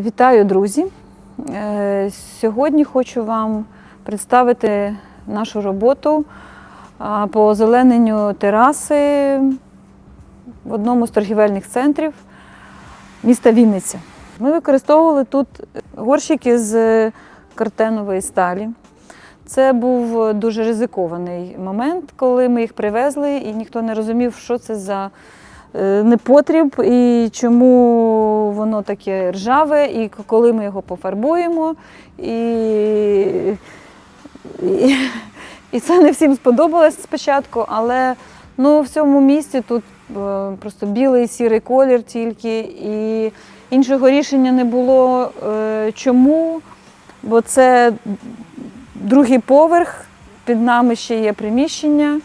Е, Вітаю, друзі! Е, Сьогодні хочу вам представити нашу роботу по озелененню тераси в одному з торгівельних центрів міста Вінниця. Ми використовували тут горщики з картенової сталі. Це був дуже ризикований момент, коли ми їх привезли, і ніхто не розумів, що це за е, непотріб і чому воно таке ржаве, і коли ми його пофарбуємо. І, і, і це не всім сподобалось спочатку, але ну, в цьому місті тут е, просто білий сірий колір тільки, і іншого рішення не було. Е, Чому? Бо це другий поверх, під нами ще є приміщення.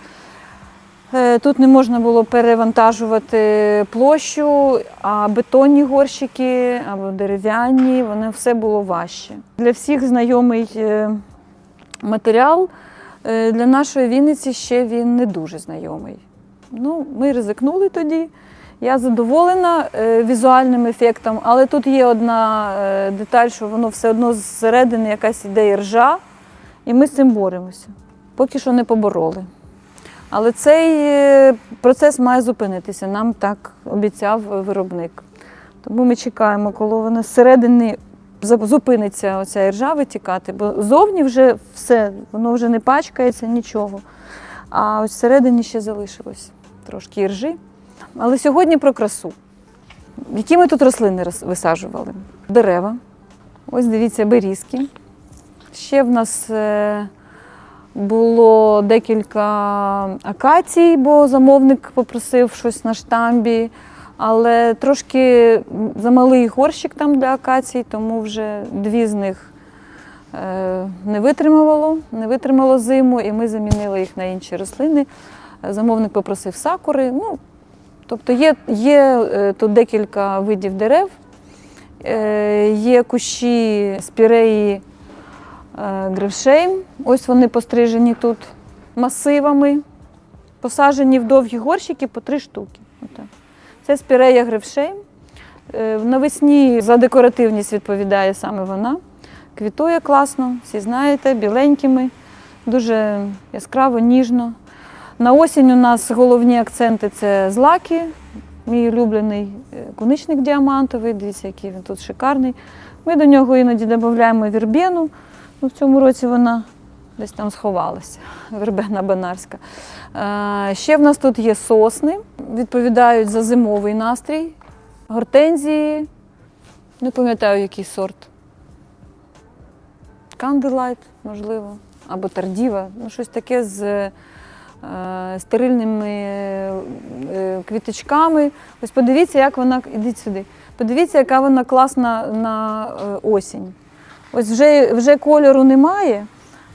Е, Тут не можна було перевантажувати площу, а бетонні горщики або дерев'яні, вони все було важче. Для всіх знайомий е, матеріал, е, для нашої Вінниці ще він не дуже знайомий. Ну, ми ризикнули тоді. Я задоволена візуальним ефектом, але тут є одна деталь, що воно все одно зсередини якась іде ржа, і ми з цим боремося. Поки що не побороли. Але цей е, процес має зупинитися, нам так обіцяв виробник. Тому ми чекаємо, коли вона зсередини зупиниться оця іржа витікати, бо зовні вже все, воно вже не пачкається, нічого. А ось всередині ще залишилось трошки іржі. Але сьогодні про красу. Які ми тут рослини висаджували? Дерева. Ось дивіться, берізки. Ще в нас е, було декілька акацій, бо замовник попросив щось на штамбі. Але трошки замалий горщик там для акацій, тому вже дві з них е, не витримувало, не витримало зиму, і ми замінили їх на інші рослини. Замовник попросив сакури. Ну, тобто є, є е, тут декілька видів дерев, Е, є кущі спіреї е. Ось вони пострижені тут масивами, посаджені в довгі горщики по три штуки. Це спірея гревшейм. Е, Навесні за декоративність відповідає саме вона. Квітує класно, всі знаєте, біленькими, дуже яскраво, ніжно. На осінь у нас головні акценти це злаки, мій улюблений е, куничник діамантовий, дивіться, який він тут шикарний. Ми до нього іноді додаємо вірбену. Ну, в цьому році вона десь там сховалася, вербена банарська. Е, Ще в нас тут є сосни, відповідають за зимовий настрій, гортензії, не пам'ятаю, який сорт. Кандилайт, можливо, або тардіва, ну щось таке з е, стерильними е, квіточками. Ось подивіться, як вона. Ідіть сюди. Подивіться, яка вона класна на е, осінь. Ось вже, вже кольору немає,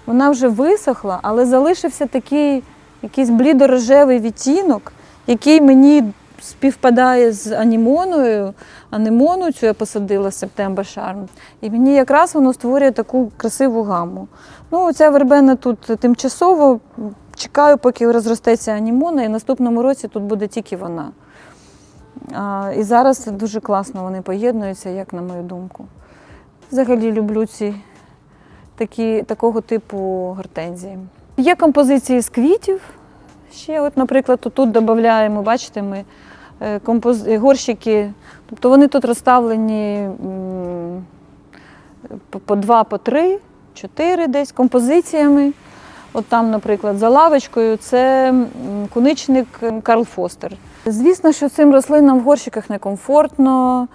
вона вже висохла, але залишився такий якийсь блідорожевий відтінок, який мені співпадає з анімоною. Анемону цю я посадила Септембер Шарм. І мені якраз воно створює таку красиву гамму. Ну, ця вербена тут тимчасово. Чекаю, поки розростеться анімона, і в наступному році тут буде тільки вона. А, і зараз дуже класно вони поєднуються, як на мою думку. Взагалі люблю ці такі, такого типу гортензії. Є композиції з квітів. Ще, от, наприклад, тут додаємо, бачите, ми е, композ... горщики, тобто вони тут розставлені по- по два, по три, чотири десь композиціями. От там, наприклад, за лавочкою це куничник Карл Фостер. Звісно, що цим рослинам в горщиках некомфортно,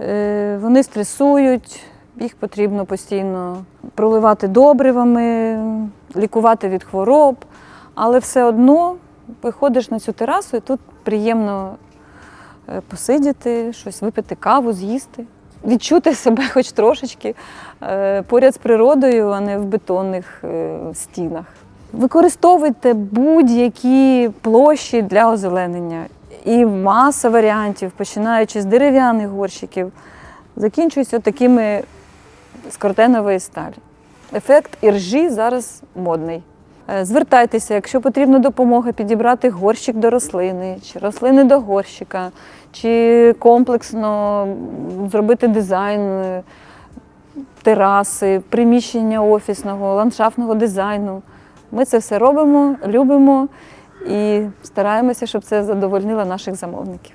е, вони стресують, їх потрібно постійно проливати добривами, лікувати від хвороб, але все одно виходиш на цю терасу і тут приємно е, посидіти, щось випити каву, з'їсти, відчути себе хоч трошечки е, поряд з природою, а не в бетонних е, стінах. Використовуйте будь-які площі для озеленення. І маса варіантів, починаючи з дерев'яних горщиків, закінчуються такими з картенової сталі. Ефект іржі зараз модний. Е, Звертайтеся, якщо потрібна допомога, підібрати горщик до рослини, чи рослини до горщика, чи комплексно зробити дизайн е, тераси, приміщення офісного, ландшафтного дизайну. Ми це все робимо, любимо і стараємося, щоб це задовольнило наших замовників.